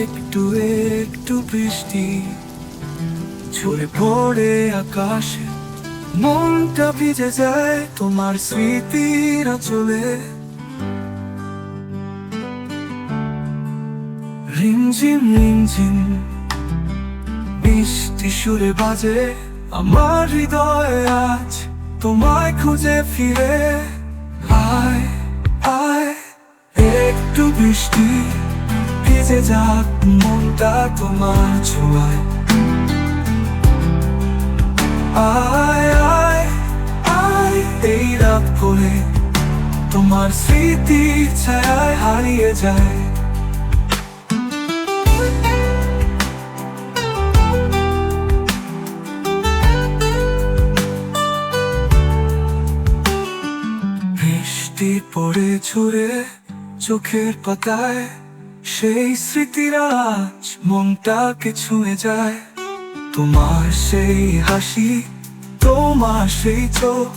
একটু একটু বৃষ্টি, ঝরে পড়ে আকাশে, মনটা ভিজে যায় তোমার স্মৃতিরা চলে রিমঝিম রিমঝিম মিষ্টি সুরে বাজে আমার হৃদয়ে আজ, তোমায় খুঁজে ফিরে আয় একটু বৃষ্টি ভিজে যাক, মনটা তোমার ছোঁয়ায়। আয় আয় আয়, এই রাত করে তোমার স্মৃতি ছায়ায় হারিয়ে যায়। বৃষ্টি পড়ে ঝরে চোখের পাতায় সেই স্মৃতিরা আজ মনটাকে ছুঁয়ে যায়। তোমার সেই হাসি, তোমার সেই চোখ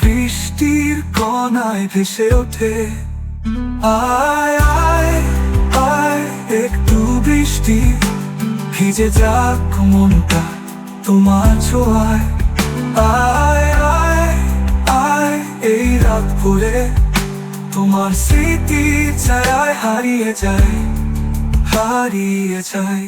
বৃষ্টির কণায় ভেসে ওঠে। আয় আয় আয়, একটু বৃষ্টি ভিজে যাক মনটা তোমার ছোঁয়ায়। আয় আয় আয়, এই রাত ভরে তোমার স্মৃতি ছায়ায় হারিয়ে যায় হারিয়ে যায়।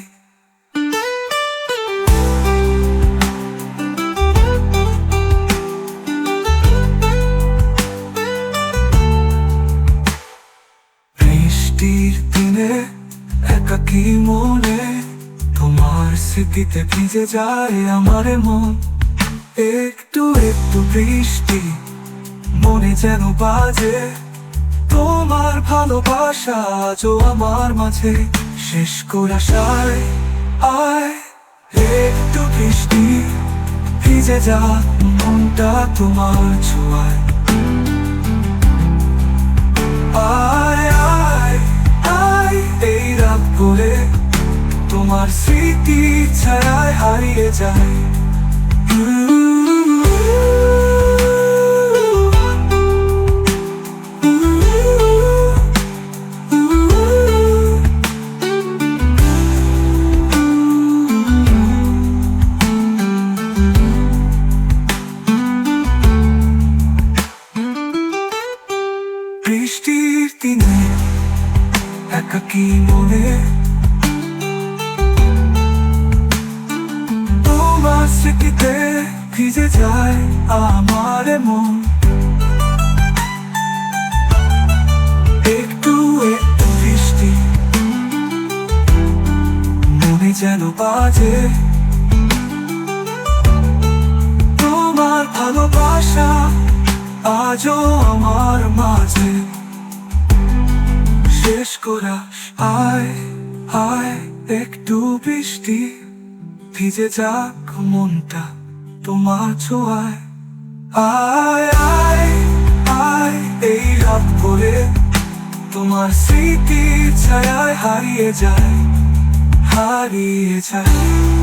বৃষ্টির দিনে একাকি মনে তোমার স্মৃতিতে ভিজে যায় আমার মন। একটু একটু বৃষ্টি মনে যেন বাজে ভালোবাসা আজও আমার মাঝে। শেষ করা সায় আয়, একটু বৃষ্টি ভিজে যা মনটা তোমার ছোঁয়ায়। আয় এই রাত করে তোমার স্মৃতি ছায়ায় হারিয়ে যায়। বৃষ্টির দিনে একাকি মনে তোমার স্মৃতিতে ভিজে যায় আমার মন একটু একটু বৃষ্টি মনে যেন বাজে তোমার ভালোবাসা আজও আমার মাঝে শেষ করা। আয় আয়, একটু বৃষ্টি। ভিজে যাক মনটা, তোমার ছোঁয়ায়। আয় আয় আয়, এই রাত করে তোমার স্মৃতি ছায়ায় হারিয়ে যায় হারিয়ে যায়।